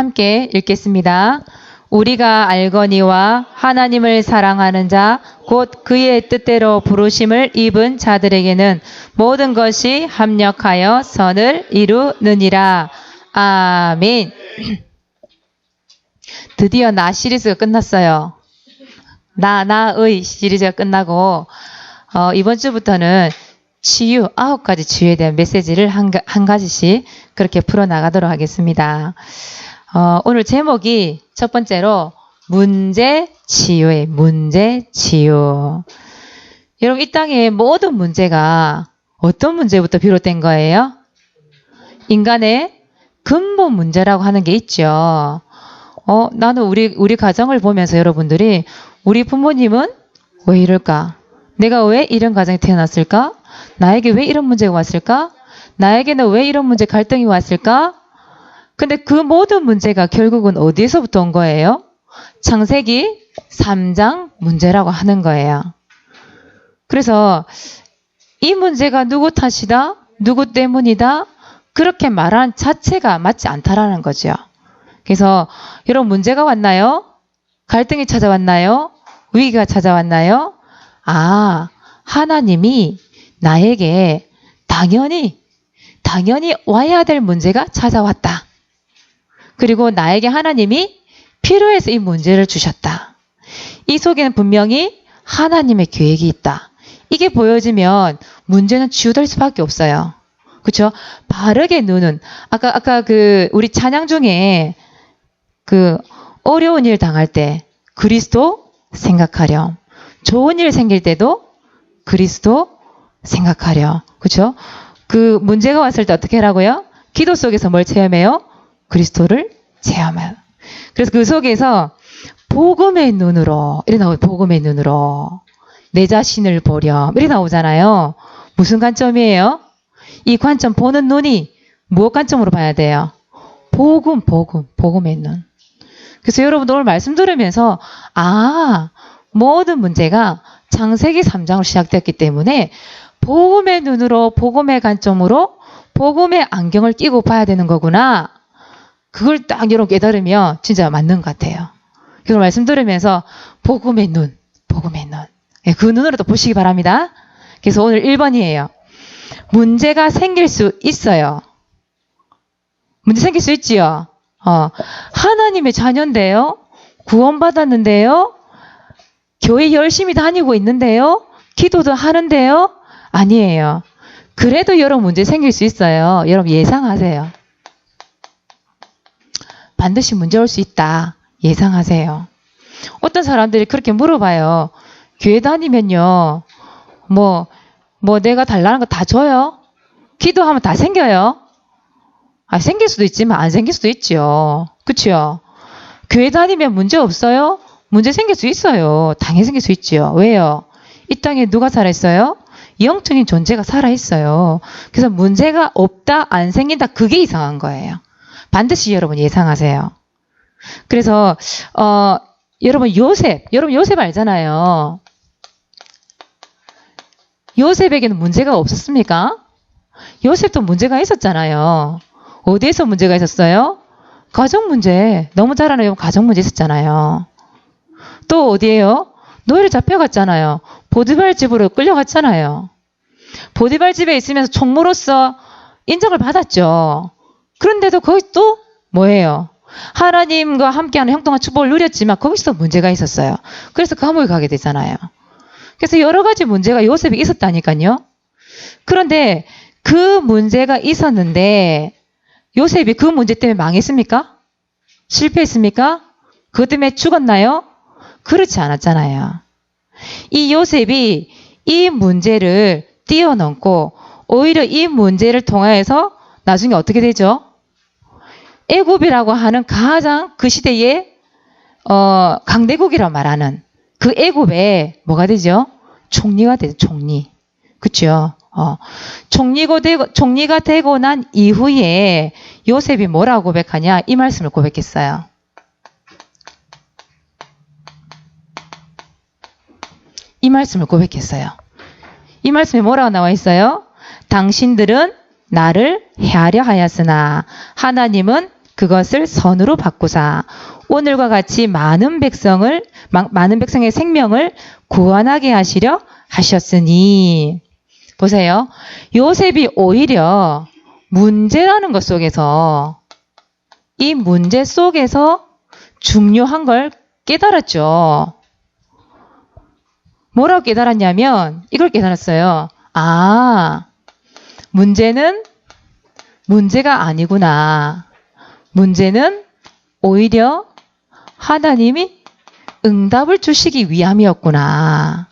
함께 읽겠습니다. 우리가 알거니와 하나님을 사랑하는 자, 곧 그의 뜻대로 부르심을 입은 자들에게는 모든 것이 합력하여 선을 이루느니라. 아멘. 드디어 나 시리즈가 끝났어요. 나, 나의 시리즈가 끝나고, 어, 이번 주부터는 치유, 아홉 가지 치유에 대한 메시지를 한, 가- 한 가지씩 그렇게 풀어나가도록 하겠습니다. 어, 오늘 제목이 첫 번째로 문제 치유의 문제 치유. 여러분, 이 땅의 모든 문제가 어떤 문제부터 비롯된 거예요? 인간의 근본 문제라고 하는 게 있죠. 어, 나는 우리, 우리 가정을 보면서 여러분들이 우리 부모님은 왜 이럴까? 내가 왜 이런 가정에 태어났을까? 나에게 왜 이런 문제가 왔을까? 나에게는 왜 이런 문제 갈등이 왔을까? 근데 그 모든 문제가 결국은 어디에서부터 온 거예요? 창세기 3장 문제라고 하는 거예요. 그래서 이 문제가 누구 탓이다? 누구 때문이다? 그렇게 말한 자체가 맞지 않다라는 거죠. 그래서 여러분 문제가 왔나요? 갈등이 찾아왔나요? 위기가 찾아왔나요? 아, 하나님이 나에게 당연히, 당연히 와야 될 문제가 찾아왔다. 그리고 나에게 하나님이 필요해서 이 문제를 주셨다. 이 속에는 분명히 하나님의 계획이 있다. 이게 보여지면 문제는 치유될 수밖에 없어요. 그렇죠? 바르게 누는 아까 아까 그 우리 찬양 중에 그 어려운 일 당할 때 그리스도 생각하렴. 좋은 일 생길 때도 그리스도 생각하렴. 그렇죠? 그 문제가 왔을 때 어떻게 하라고요? 기도 속에서 뭘 체험해요? 그리스도를 체험해요. 그래서 그 속에서 복음의 눈으로 이래 나오죠. 복음의 눈으로 내 자신을 보렴 이래 나오잖아요. 무슨 관점이에요? 이 관점 보는 눈이 무엇 관점으로 봐야 돼요? 복음, 복음, 복음의 눈. 그래서 여러분 오늘 말씀 들으면서 아 모든 문제가 창세기 3장으로 시작됐기 때문에 복음의 눈으로 복음의 관점으로 복음의 안경을 끼고 봐야 되는 거구나. 그걸 딱 여러분 깨달으면 진짜 맞는 것 같아요. 그걸 말씀 들으면서 복음의 눈, 복음의 눈. 예, 그 눈으로 도 보시기 바랍니다. 그래서 오늘 1번이에요. 문제가 생길 수 있어요. 문제 생길 수 있지요. 어, 하나님의 자녀인데요. 구원받았는데요. 교회 열심히 다니고 있는데요. 기도도 하는데요. 아니에요. 그래도 여러분 문제 생길 수 있어요. 여러분 예상하세요. 반드시 문제 올 수 있다. 예상하세요. 어떤 사람들이 그렇게 물어봐요. 교회 다니면요. 뭐, 뭐 내가 달라는 거 다 줘요? 기도하면 다 생겨요? 아, 생길 수도 있지만 안 생길 수도 있죠. 그쵸? 교회 다니면 문제 없어요? 문제 생길 수 있어요. 당연히 생길 수 있죠. 왜요? 이 땅에 누가 살아있어요? 영적인 존재가 살아있어요. 그래서 문제가 없다, 안 생긴다, 그게 이상한 거예요. 반드시 여러분 예상하세요. 그래서, 어, 여러분 요셉, 여러분 요셉 알잖아요. 요셉에게는 문제가 없었습니까? 요셉도 문제가 있었잖아요. 어디에서 문제가 있었어요? 가정 문제. 너무 잘 알아요. 가정 문제 있었잖아요. 또 어디에요? 노예를 잡혀갔잖아요. 보디발 집으로 끌려갔잖아요. 보디발 집에 있으면서 총무로서 인정을 받았죠. 그런데도 거기 또 뭐예요? 하나님과 함께하는 형통한 축복을 누렸지만 거기서 문제가 있었어요. 그래서 감옥에 가게 되잖아요. 그래서 여러 가지 문제가 요셉이 있었다니까요. 그런데 그 문제가 있었는데 요셉이 그 문제 때문에 망했습니까? 실패했습니까? 그것 때문에 죽었나요? 그렇지 않았잖아요. 이 요셉이 이 문제를 뛰어넘고 오히려 이 문제를 통해서 나중에 어떻게 되죠? 애굽이라고 하는 가장 그 시대의 어, 강대국이라고 말하는 그 애굽에 뭐가 되죠? 총리가 되죠. 총리. 그렇죠? 어, 총리가 되고 총리가 되고 난 이후에 요셉이 뭐라고 고백하냐? 이 말씀을 고백했어요. 이 말씀을 고백했어요. 이 말씀에 뭐라고 나와 있어요? 당신들은 나를 헤아려 하였으나 하나님은 그것을 선으로 바꾸사 오늘과 같이 많은 백성을 마- 많은 백성의 생명을 구원하게 하시려 하셨으니 보세요. 요셉이 오히려 문제라는 것 속에서 이 문제 속에서 중요한 걸 깨달았죠. 뭐라고 깨달았냐면 이걸 깨달았어요. 아, 문제는 문제가 아니구나. 문제는 오히려 하나님이 응답을 주시기 위함이었구나.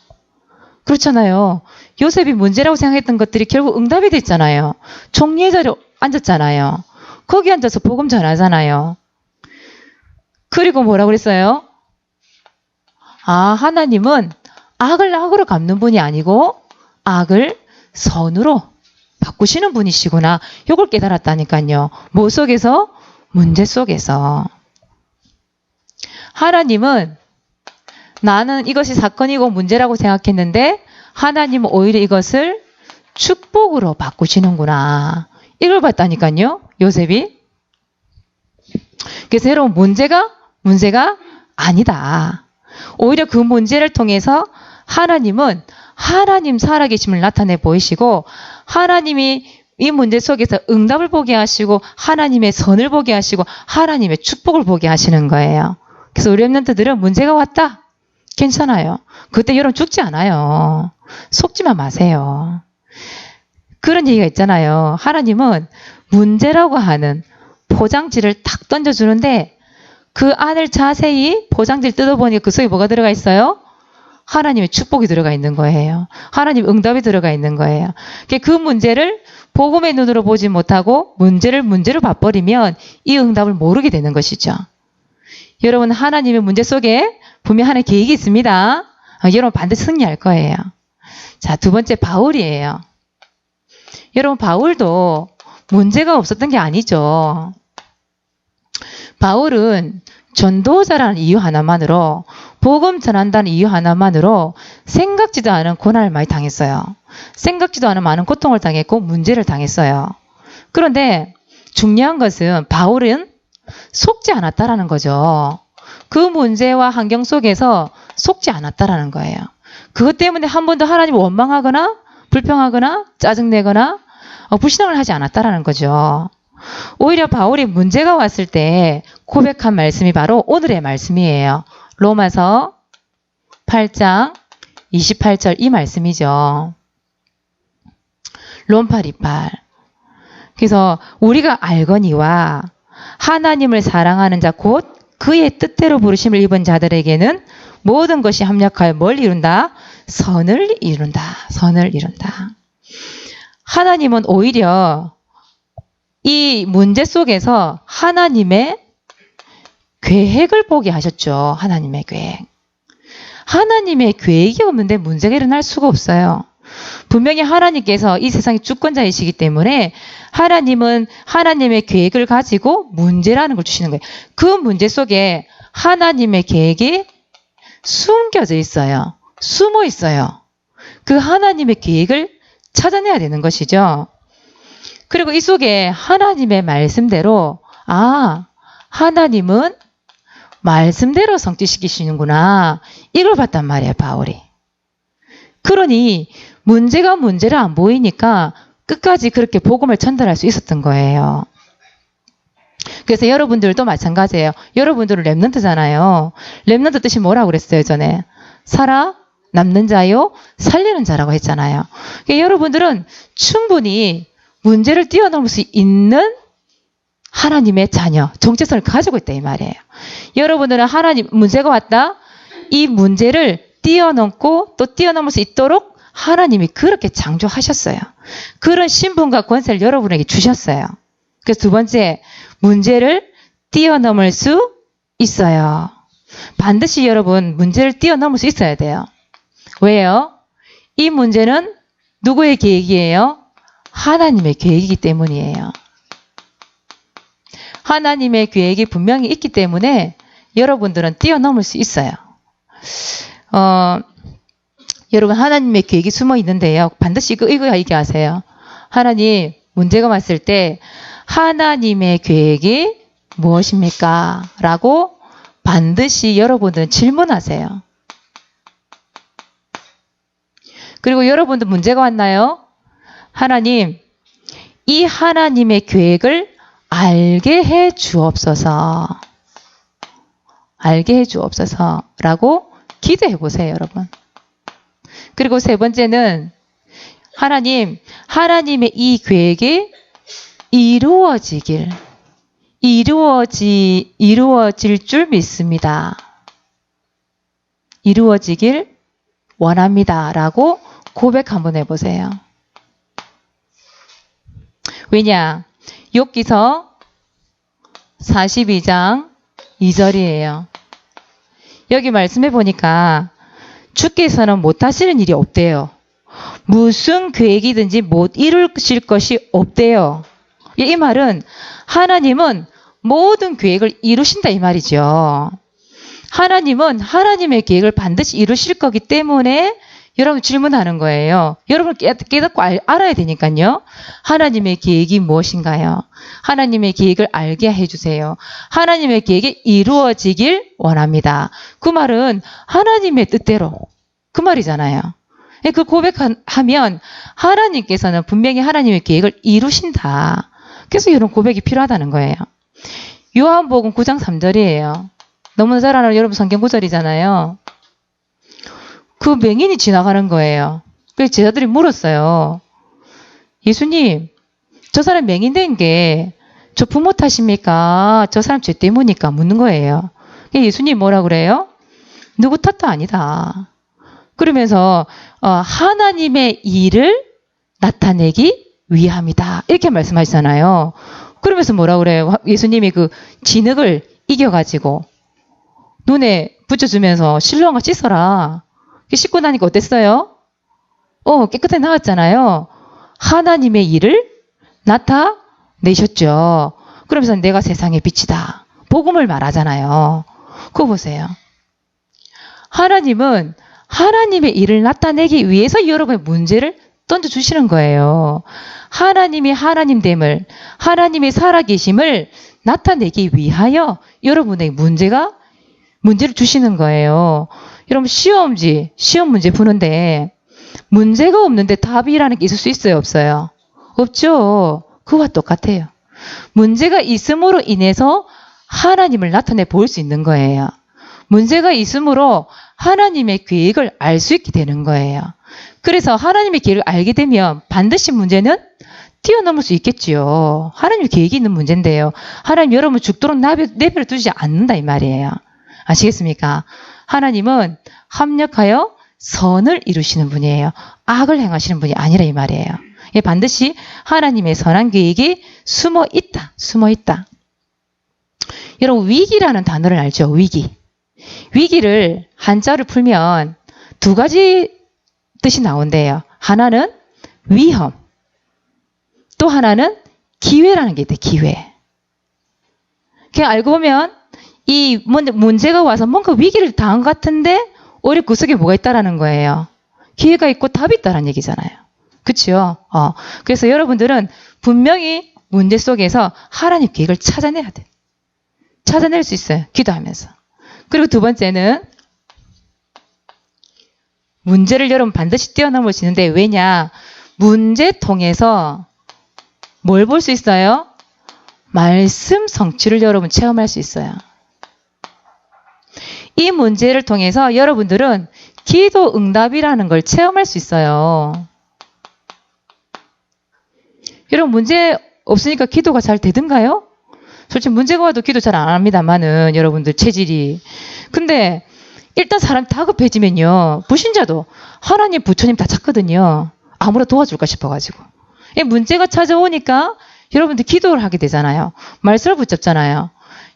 그렇잖아요. 요셉이 문제라고 생각했던 것들이 결국 응답이 됐잖아요. 총리의 자리에 앉았잖아요. 거기 앉아서 복음 전하잖아요. 그리고 뭐라고 그랬어요? 아, 하나님은 악을 악으로 갚는 분이 아니고 악을 선으로 바꾸시는 분이시구나. 요걸 깨달았다니까요. 뭐 속에서? 문제 속에서. 하나님은 나는 이것이 사건이고 문제라고 생각했는데 하나님은 오히려 이것을 축복으로 바꾸시는구나. 이걸 봤다니까요. 요셉이. 그래서 여러분 문제가 문제가 아니다. 오히려 그 문제를 통해서 하나님은 하나님 살아계심을 나타내 보이시고 하나님이 이 문제 속에서 응답을 보게 하시고 하나님의 선을 보게 하시고 하나님의 축복을 보게 하시는 거예요. 그래서 우리 랩런트들은 문제가 왔다. 괜찮아요. 그때 여러분 죽지 않아요. 속지만 마세요. 그런 얘기가 있잖아요. 하나님은 문제라고 하는 포장지를 탁 던져주는데 그 안을 자세히 포장지를 뜯어보니 그 속에 뭐가 들어가 있어요? 하나님의 축복이 들어가 있는 거예요. 하나님 응답이 들어가 있는 거예요. 그 문제를 복음의 눈으로 보지 못하고 문제를 문제로 봐버리면 이 응답을 모르게 되는 것이죠. 여러분 하나님의 문제 속에 분명 하나의 계획이 있습니다. 아, 여러분 반드시 승리할 거예요. 자, 두 번째 바울이에요. 여러분 바울도 문제가 없었던 게 아니죠. 바울은 전도자라는 이유 하나만으로 복음 전한다는 이유 하나만으로 생각지도 않은 고난을 많이 당했어요. 생각지도 않은 많은 고통을 당했고 문제를 당했어요. 그런데 중요한 것은 바울은 속지 않았다라는 거죠. 그 문제와 환경 속에서 속지 않았다라는 거예요. 그것 때문에 한 번도 하나님을 원망하거나 불평하거나 짜증내거나 어, 불신앙을 하지 않았다라는 거죠. 오히려 바울이 문제가 왔을 때 고백한 말씀이 바로 오늘의 말씀이에요. 로마서 8장 28절 이 말씀이죠. 롬파리팔. 그래서 우리가 알거니와 하나님을 사랑하는 자 곧 그의 뜻대로 부르심을 입은 자들에게는 모든 것이 합력하여 뭘 이룬다? 선을 이룬다. 선을 이룬다. 하나님은 오히려 이 문제 속에서 하나님의 계획을 보게 하셨죠. 하나님의 계획. 하나님의 계획이 없는데 문제가 일어날 수가 없어요. 분명히 하나님께서 이 세상의 주권자이시기 때문에 하나님은 하나님의 계획을 가지고 문제라는 걸 주시는 거예요. 그 문제 속에 하나님의 계획이 숨겨져 있어요. 숨어 있어요. 그 하나님의 계획을 찾아내야 되는 것이죠. 그리고 이 속에 하나님의 말씀대로, 아, 하나님은 말씀대로 성취시키시는구나. 이걸 봤단 말이에요, 바울이. 그러니 문제가 문제를 안 보이니까 끝까지 그렇게 복음을 전달할 수 있었던 거예요. 그래서 여러분들도 마찬가지예요. 여러분들은 랩런트잖아요. 랩런트 뜻이 뭐라고 그랬어요, 전에? 살아 남는 자요, 살리는 자라고 했잖아요. 그러니까 여러분들은 충분히 문제를 뛰어넘을 수 있는 하나님의 자녀, 정체성을 가지고 있다 이 말이에요. 여러분들은 하나님 문제가 왔다. 이 문제를 뛰어넘고 또 뛰어넘을 수 있도록 하나님이 그렇게 창조하셨어요. 그런 신분과 권세를 여러분에게 주셨어요. 그래서 두 번째, 문제를 뛰어넘을 수 있어요. 반드시 여러분 문제를 뛰어넘을 수 있어야 돼요. 왜요? 이 문제는 누구의 계획이에요? 하나님의 계획이기 때문이에요. 하나님의 계획이 분명히 있기 때문에 여러분들은 뛰어넘을 수 있어요. 어, 여러분 하나님의 계획이 숨어 있는데요. 반드시 이거 이거 얘기하세요. 하나님 문제가 왔을 때 하나님의 계획이 무엇입니까? 라고 반드시 여러분들은 질문하세요. 그리고 여러분들 문제가 왔나요? 하나님, 이 하나님의 계획을 알게 해 주옵소서. 알게 해 주옵소서. 라고 기도해 보세요, 여러분. 그리고 세 번째는 하나님, 하나님의 이 계획이 이루어지길, 이루어지, 이루어질 줄 믿습니다. 이루어지길 원합니다. 라고 고백 한번 해보세요. 왜냐? 욥기서 42장 2절이에요. 여기 말씀해 보니까 주께서는 못하시는 일이 없대요. 무슨 계획이든지 못 이루실 것이 없대요. 이 말은 하나님은 모든 계획을 이루신다 이 말이죠. 하나님은 하나님의 계획을 반드시 이루실 거기 때문에 여러분 질문하는 거예요. 여러분 깨닫고 알, 아야 되니까요. 하나님의 계획이 무엇인가요? 하나님의 계획을 알게 해주세요. 하나님의 계획이 이루어지길 원합니다. 그 말은 하나님의 뜻대로 그 말이잖아요. 예, 그 고백하면 하나님께서는 분명히 하나님의 계획을 이루신다. 그래서 이런 고백이 필요하다는 거예요. 요한복음 9장 3절이에요. 너무나 잘 아는 여러분 성경 구절이잖아요. 그 맹인이 지나가는 거예요. 그래서 제자들이 물었어요. 예수님, 저 사람 맹인 된 게 저 부모 탓입니까? 저 사람 죄 때문이니까 묻는 거예요. 예수님 뭐라 그래요? 누구 탓도 아니다. 그러면서 어, 하나님의 일을 나타내기 위함이다. 이렇게 말씀하시잖아요. 그러면서 뭐라 그래요? 예수님이 그 진흙을 이겨가지고 눈에 붙여주면서 실로가 씻어라. 씻고 나니까 어땠어요? 어, 깨끗하게 나왔잖아요. 하나님의 일을 나타내셨죠. 그러면서 내가 세상의 빛이다. 복음을 말하잖아요. 그거 보세요. 하나님은 하나님의 일을 나타내기 위해서 여러분의 문제를 던져주시는 거예요. 하나님이 하나님됨을, 하나님이 살아계심을 나타내기 위하여 여러분의 문제가, 문제를 주시는 거예요. 여러분, 시험지, 시험 문제 푸는데, 문제가 없는데 답이라는 게 있을 수 있어요? 없어요? 없죠. 그와 똑같아요. 문제가 있음으로 인해서 하나님을 나타내 볼 수 있는 거예요. 문제가 있으므로 하나님의 계획을 알 수 있게 되는 거예요. 그래서 하나님의 계획을 알게 되면 반드시 문제는 뛰어넘을 수 있겠지요. 하나님의 계획이 있는 문제인데요. 하나님 여러분 죽도록 내버려 두지 않는다 이 말이에요. 아시겠습니까? 하나님은 합력하여 선을 이루시는 분이에요. 악을 행하시는 분이 아니라 이 말이에요. 예, 반드시 하나님의 선한 계획이 숨어 있다. 숨어 있다. 여러분 위기라는 단어를 알죠? 위기. 위기를 한자를 풀면 두 가지 뜻이 나온대요. 하나는 위험. 또 하나는 기회라는 게 있대, 기회. 그냥 알고 보면 이 문제가 와서 뭔가 위기를 당한 것 같은데 오히려 그 속에 뭐가 있다라는 거예요. 기회가 있고 답이 있다라는 얘기잖아요. 그렇죠? 어. 그래서 여러분들은 분명히 문제 속에서 하나님 계획을 찾아내야 돼. 찾아낼 수 있어요. 기도하면서. 그리고 두 번째는 문제를 여러분 반드시 뛰어넘을 수 있는데 왜냐? 문제 통해서 뭘 볼 수 있어요? 말씀 성취를 여러분 체험할 수 있어요. 이 문제를 통해서 여러분들은 기도 응답이라는 걸 체험할 수 있어요. 여러분 문제 없으니까 기도가 잘 되든가요? 솔직히 문제가 와도 기도 잘 안 합니다만은 여러분들 체질이. 근데 일단 사람 다급해지면요. 불신자도 하나님 부처님 다 찾거든요. 아무나 도와줄까 싶어가지고. 문제가 찾아오니까 여러분들 기도를 하게 되잖아요. 말씀을 붙잡잖아요.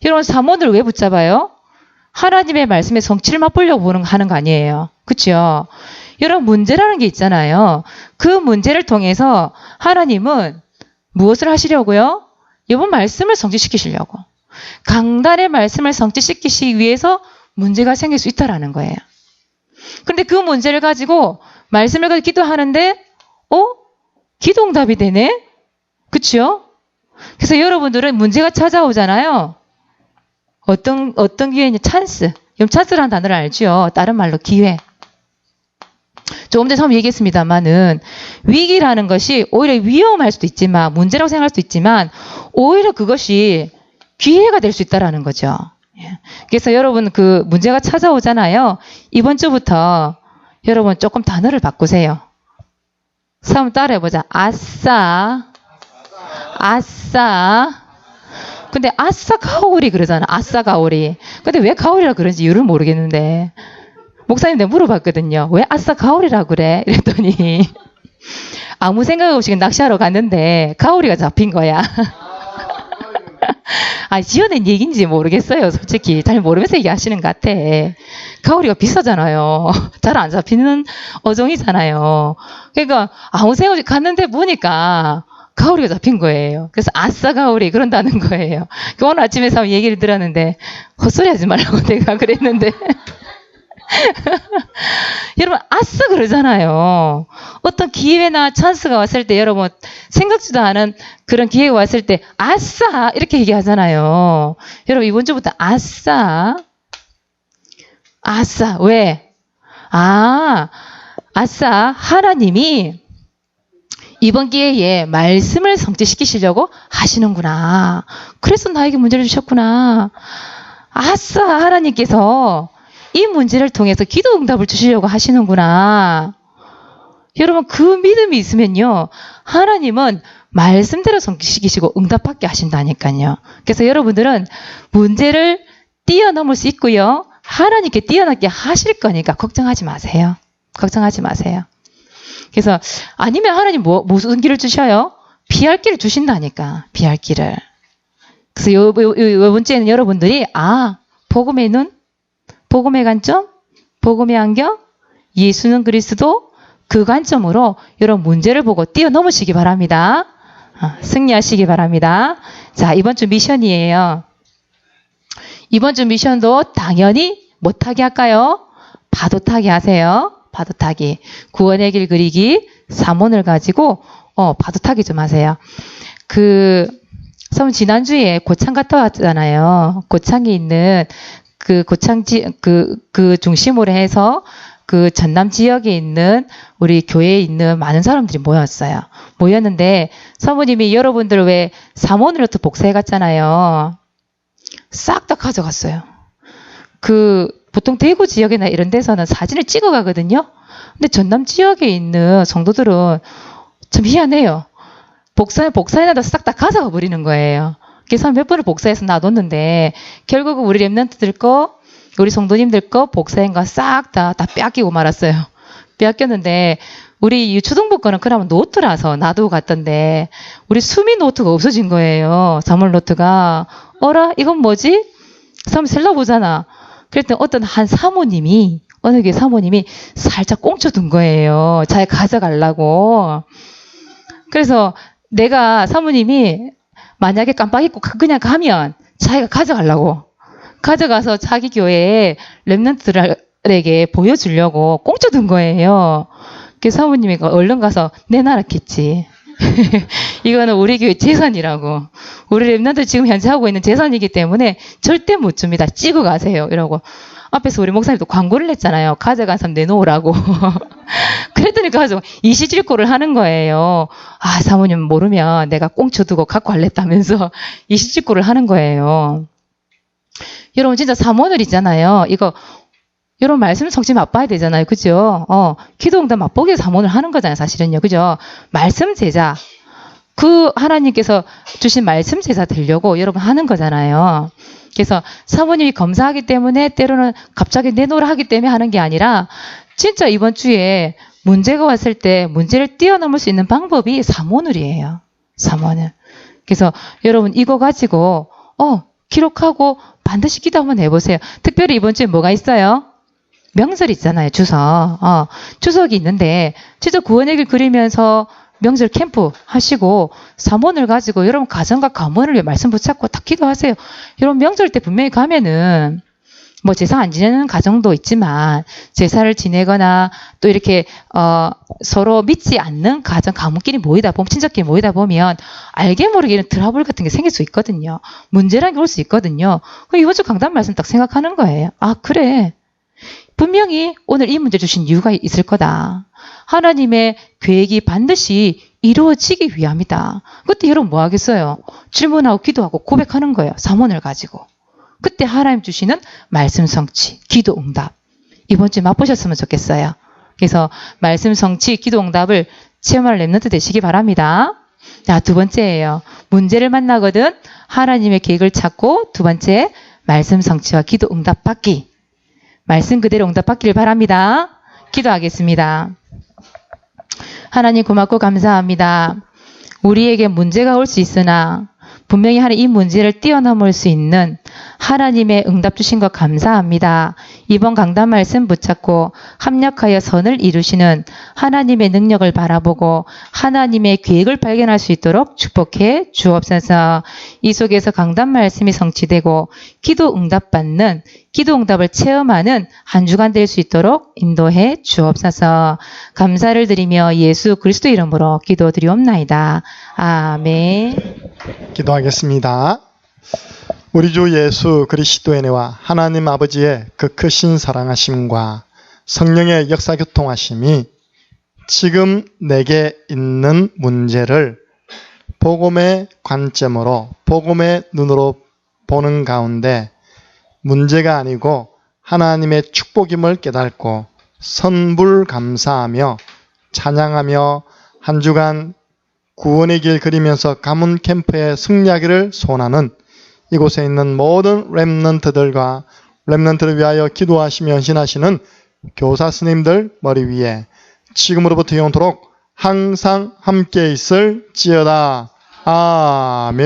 여러분 사모를 왜 붙잡아요? 하나님의 말씀에 성취를 맛보려고 보는 하는 거 아니에요. 그렇죠? 여러분 문제라는 게 있잖아요. 그 문제를 통해서 하나님은 무엇을 하시려고요? 이번 말씀을 성취시키시려고. 강단의 말씀을 성취시키시기 위해서 문제가 생길 수 있다라는 거예요. 근데 그 문제를 가지고 말씀을 가지고 기도하는데 어? 기도 응답이 되네? 그쵸? 그래서 여러분들은 문제가 찾아오잖아요. 어떤 어떤 기회냐 찬스. 그럼 찬스라는 단어를 알죠. 다른 말로 기회. 조금 전에 처음 얘기했습니다만은 위기라는 것이 오히려 위험할 수도 있지만 문제라고 생각할 수도 있지만 오히려 그것이 기회가 될 수 있다라는 거죠. 예. 그래서 여러분 그 문제가 찾아오잖아요. 이번 주부터 여러분 조금 단어를 바꾸세요. 한번 따라해보자. 아싸, 아싸. 근데 아싸 가오리 그러잖아. 아싸 가오리. 근데 왜 가오리라 그런지 이유를 모르겠는데. 목사님 내가 물어봤거든요. 왜 아싸 가오리라 그래? 이랬더니 아무 생각 없이 낚시하러 갔는데 가오리가 잡힌 거야. 아, 지어낸 얘기인지 모르겠어요. 솔직히. 잘 모르면서 얘기하시는 것 같아. 가오리가 비싸잖아요. 잘 안 잡히는 어종이잖아요. 그러니까 아무 생각 없이 갔는데 보니까 가오리가 잡힌 거예요. 그래서 아싸 가오리 그런다는 거예요. 그 오늘 아침에 얘기를 들었는데 헛소리 하지 말라고 내가 그랬는데 여러분 아싸 그러잖아요. 어떤 기회나 찬스가 왔을 때 여러분 생각지도 않은 그런 기회가 왔을 때 아싸 이렇게 얘기하잖아요. 여러분 이번 주부터 아싸 아싸 왜? 아 아싸 하나님이 이번 기회에 말씀을 성취시키시려고 하시는구나. 그래서 나에게 문제를 주셨구나. 아싸 하나님께서 이 문제를 통해서 기도 응답을 주시려고 하시는구나. 여러분 그 믿음이 있으면요. 하나님은 말씀대로 성취시키시고 응답받게 하신다니까요. 그래서 여러분들은 문제를 뛰어넘을 수 있고요. 하나님께 뛰어넘게 하실 거니까 걱정하지 마세요. 걱정하지 마세요. 그래서 아니면 하나님 뭐, 무슨 길을 주셔요? 피할 길을 주신다니까. 피할 길을. 그래서 요, 요, 요, 요 번째는 여러분들이 아 복음의 눈, 복음의 관점, 복음의 안경, 예수는 그리스도 그 관점으로 여러분 문제를 보고 뛰어넘으시기 바랍니다. 아, 승리하시기 바랍니다. 자 이번 주 미션이에요. 이번 주 미션도 당연히 못하게 할까요? 파도 타기 하세요. 타기. 구원의 길 그리기. 삼원을 가지고 어, 타기 좀 하세요. 그 선 지난주에 고창 갔다 왔잖아요. 고창에 있는 그 고창 지, 그, 그 중심으로 해서 그 전남 지역에 있는 우리 교회에 있는 많은 사람들이 모였어요. 모였는데 사모님이 여러분들 왜 사모니로트 복사해 갔잖아요. 싹 다 가져갔어요. 그 보통 대구 지역이나 이런 데서는 사진을 찍어 가거든요. 근데 전남 지역에 있는 성도들은 좀 희한해요. 복사해 복사해놔도 싹다 가져가 버리는 거예요. 그래서 몇 번을 복사해서 놔뒀는데 결국은 우리 랩런트들 거, 우리 성도님들 거 복사한 거 싹 다 다 빼앗기고 말았어요. 빼앗겼는데 우리 유초등부 거는 그러면 노트라서 놔두고 갔던데 우리 수미 노트가 없어진 거예요. 사물 노트가 어라 이건 뭐지? 그래서 셀러 보잖아. 그랬더니 어떤 한 사모님이 어느 게 사모님이 살짝 꽁쳐둔 거예요. 잘 가져가려고. 그래서 내가 사모님이 만약에 깜빡 잊고 그냥 가면 자기가 가져가려고. 가져가서 자기 교회에 랩런트들에게 보여주려고 꽁쳐둔 거예요. 그 사모님이 얼른 가서 내놔라겠지. 이거는 우리 교회 재산이라고. 우리 랩런트 지금 현재 하고 있는 재산이기 때문에 절대 못 줍니다. 찍어 가세요. 이러고. 앞에서 우리 목사님도 광고를 냈잖아요. 가져가서 내놓으라고. 그랬더니 가서 이시질고를 하는 거예요. 아, 사모님 모르면 내가 꽁쳐 두고 갖고 갈랬다면서 이시질고를 하는 거예요. 여러분 진짜 사모늘 있잖아요. 이거 여러분 말씀 성취 맛봐야 되잖아요. 그죠? 어, 기도응답 맛보기 사모를 하는 거잖아요. 사실은요. 그죠? 말씀 제자. 그 하나님께서 주신 말씀 제자 되려고 여러분 하는 거잖아요. 그래서 사모님이 검사하기 때문에 때로는 갑자기 내놓으라 하기 때문에 하는 게 아니라 진짜 이번 주에 문제가 왔을 때 문제를 뛰어넘을 수 있는 방법이 사모늘이에요. 사모늘. 그래서 여러분 이거 가지고 어 기록하고 반드시 기도 한번 해보세요. 특별히 이번 주에 뭐가 있어요? 명절 있잖아요. 추석. 어, 추석이 있는데 구원의 길 그리면서 명절 캠프 하시고 사원을 가지고 여러분 가정과 가문을 위해 말씀 붙잡고 딱 기도하세요. 여러분 명절 때 분명히 가면은 뭐 제사 안 지내는 가정도 있지만 제사를 지내거나 또 이렇게 어 서로 믿지 않는 가정 가문끼리 모이다 보면 친척끼리 모이다 보면 알게 모르게 이런 트러블 같은 게 생길 수 있거든요. 문제라는 게올 수 있거든요. 그 이번 주 강단 말씀 딱 생각하는 거예요. 아 그래 분명히 오늘 이 문제 주신 이유가 있을 거다. 하나님의 계획이 반드시 이루어지기 위함이다. 그때 여러분 뭐 하겠어요? 질문하고 기도하고 고백하는 거예요. 사문을 가지고. 그때 하나님 주시는 말씀 성취, 기도 응답. 이번 주에 맛보셨으면 좋겠어요. 그래서 말씀 성취, 기도 응답을 체험할 랩런트 되시기 바랍니다. 자, 두 번째예요. 문제를 만나거든 하나님의 계획을 찾고 두 번째 말씀 성취와 기도 응답 받기. 말씀 그대로 응답 받기를 바랍니다. 기도하겠습니다. 하나님 고맙고 감사합니다. 우리에게 문제가 올 수 있으나 분명히 하는 이 문제를 뛰어넘을 수 있는 하나님의 응답 주신 것 감사합니다. 이번 강단 말씀 붙잡고 합력하여 선을 이루시는 하나님의 능력을 바라보고 하나님의 계획을 발견할 수 있도록 축복해 주옵소서. 이 속에서 강단 말씀이 성취되고 기도 응답 받는 기도 응답을 체험하는 한 주간 될 수 있도록 인도해 주옵소서. 감사를 드리며 예수 그리스도 이름으로 기도드리옵나이다. 아멘. 기도하겠습니다. 우리 주 예수 그리스도의 은혜와 하나님 아버지의 그 크신 사랑하심과 성령의 역사 교통하심이 지금 내게 있는 문제를 복음의 관점으로 복음의 눈으로 보는 가운데 문제가 아니고 하나님의 축복임을 깨닫고 선불 감사하며 찬양하며 한 주간 구원의 길 그리면서 가문 캠프의 승리하기를 소원하는 이곳에 있는 모든 랩런트들과 랩런트를 위하여 기도하시며 헌신하시는 교사 스님들 머리 위에 지금으로부터 영원토록 항상 함께 있을지어다. 아멘.